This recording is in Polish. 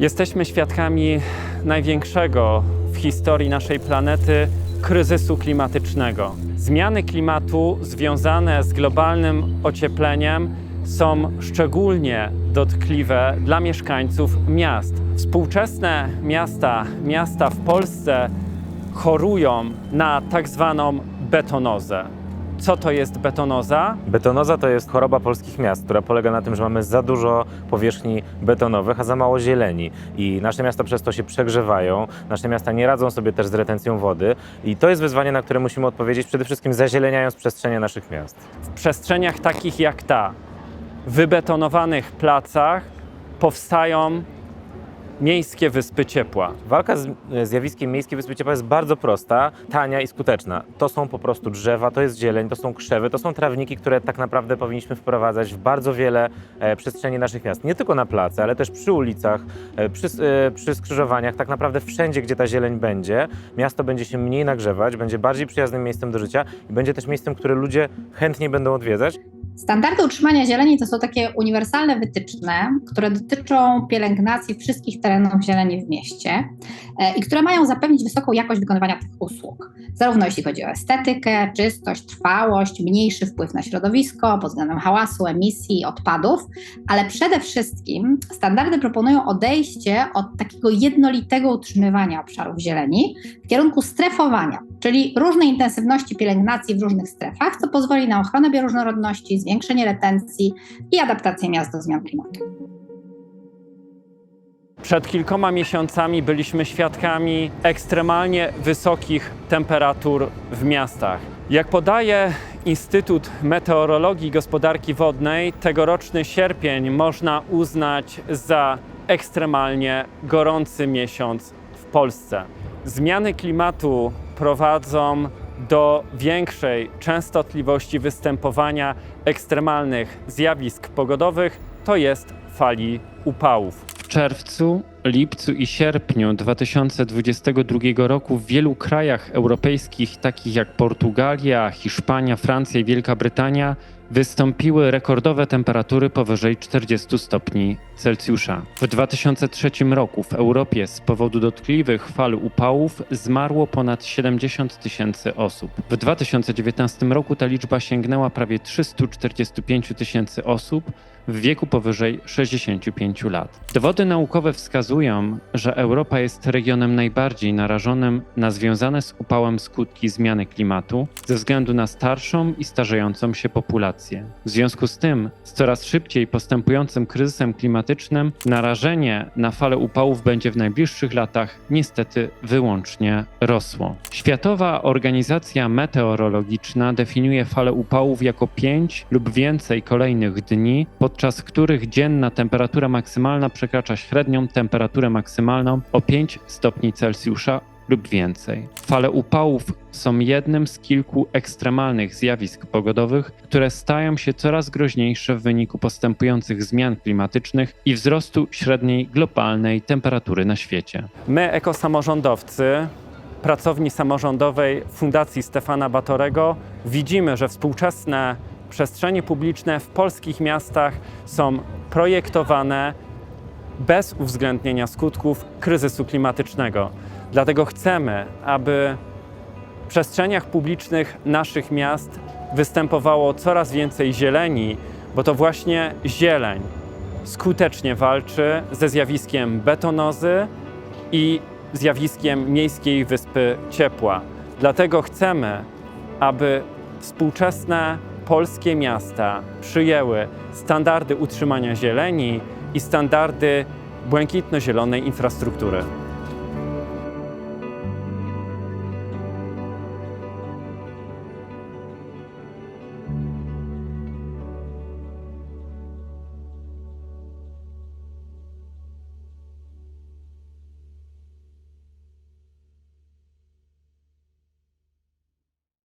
Jesteśmy świadkami największego w historii naszej planety kryzysu klimatycznego. Zmiany klimatu związane z globalnym ociepleniem są szczególnie dotkliwe dla mieszkańców miast. Współczesne miasta, miasta w Polsce chorują na tak zwaną betonozę. Co to jest betonoza? Betonoza to jest choroba polskich miast, która polega na tym, że mamy za dużo powierzchni betonowych, a za mało zieleni. I nasze miasta przez to się przegrzewają, nasze miasta nie radzą sobie też z retencją wody. I to jest wyzwanie, na które musimy odpowiedzieć, przede wszystkim zazieleniając przestrzenie naszych miast. W przestrzeniach takich jak ta, wybetonowanych placach, powstają miejskie wyspy ciepła. Walka z e, zjawiskiem miejskiej wyspy ciepła jest bardzo prosta, tania i skuteczna. To są po prostu drzewa, to jest zieleń, to są krzewy, to są trawniki, które tak naprawdę powinniśmy wprowadzać w bardzo wiele e, przestrzeni naszych miast. Nie tylko na place, ale też przy ulicach, e, przy, przy skrzyżowaniach, tak naprawdę wszędzie, gdzie ta zieleń będzie, miasto będzie się mniej nagrzewać, będzie bardziej przyjaznym miejscem do życia i będzie też miejscem, które ludzie chętnie będą odwiedzać. Standardy utrzymania zieleni to są takie uniwersalne wytyczne, które dotyczą pielęgnacji wszystkich terenów zieleni w mieście e, i które mają zapewnić wysoką jakość wykonywania tych usług. Zarówno jeśli chodzi o estetykę, czystość, trwałość, mniejszy wpływ na środowisko pod względem hałasu, emisji, odpadów, ale przede wszystkim standardy proponują odejście od takiego jednolitego utrzymywania obszarów zieleni w kierunku strefowania, czyli różnej intensywności pielęgnacji w różnych strefach, co pozwoli na ochronę bioróżnorodności, zwiększenie retencji i adaptację miast do zmian klimatu. Przed kilkoma miesiącami byliśmy świadkami ekstremalnie wysokich temperatur w miastach. Jak podaje Instytut Meteorologii i Gospodarki Wodnej, tegoroczny sierpień można uznać za ekstremalnie gorący miesiąc w Polsce. Zmiany klimatu prowadzą do większej częstotliwości występowania ekstremalnych zjawisk pogodowych, to jest fali upałów. W czerwcu, lipcu i sierpniu 2022 roku w wielu krajach europejskich, takich jak Portugalia, Hiszpania, Francja i Wielka Brytania, wystąpiły rekordowe temperatury powyżej 40 stopni Celsjusza. W 2003 roku w Europie z powodu dotkliwych fal upałów zmarło ponad 70 tysięcy osób. W 2019 roku ta liczba sięgnęła prawie 345 tysięcy osób w wieku powyżej 65 lat. Dowody naukowe wskazują, że Europa jest regionem najbardziej narażonym na związane z upałem skutki zmiany klimatu ze względu na starszą i starzejącą się populację. W związku z tym, z coraz szybciej postępującym kryzysem klimatycznym, narażenie na falę upałów będzie w najbliższych latach niestety wyłącznie rosło. Światowa Organizacja Meteorologiczna definiuje falę upałów jako 5 lub więcej kolejnych dni, podczas których dzienna temperatura maksymalna przekracza średnią temperaturę maksymalną o 5 stopni Celsjusza lub więcej. Fale upałów są jednym z kilku ekstremalnych zjawisk pogodowych, które stają się coraz groźniejsze w wyniku postępujących zmian klimatycznych i wzrostu średniej globalnej temperatury na świecie. My, ekosamorządowcy, pracowni samorządowej Fundacji Stefana Batorego, widzimy, że współczesne przestrzenie publiczne w polskich miastach są projektowane bez uwzględnienia skutków kryzysu klimatycznego. Dlatego chcemy, aby w przestrzeniach publicznych naszych miast występowało coraz więcej zieleni, bo to właśnie zieleń skutecznie walczy ze zjawiskiem betonozy i zjawiskiem miejskiej wyspy ciepła. Dlatego chcemy, aby współczesne polskie miasta przyjęły standardy utrzymania zieleni i standardy błękitno-zielonej infrastruktury.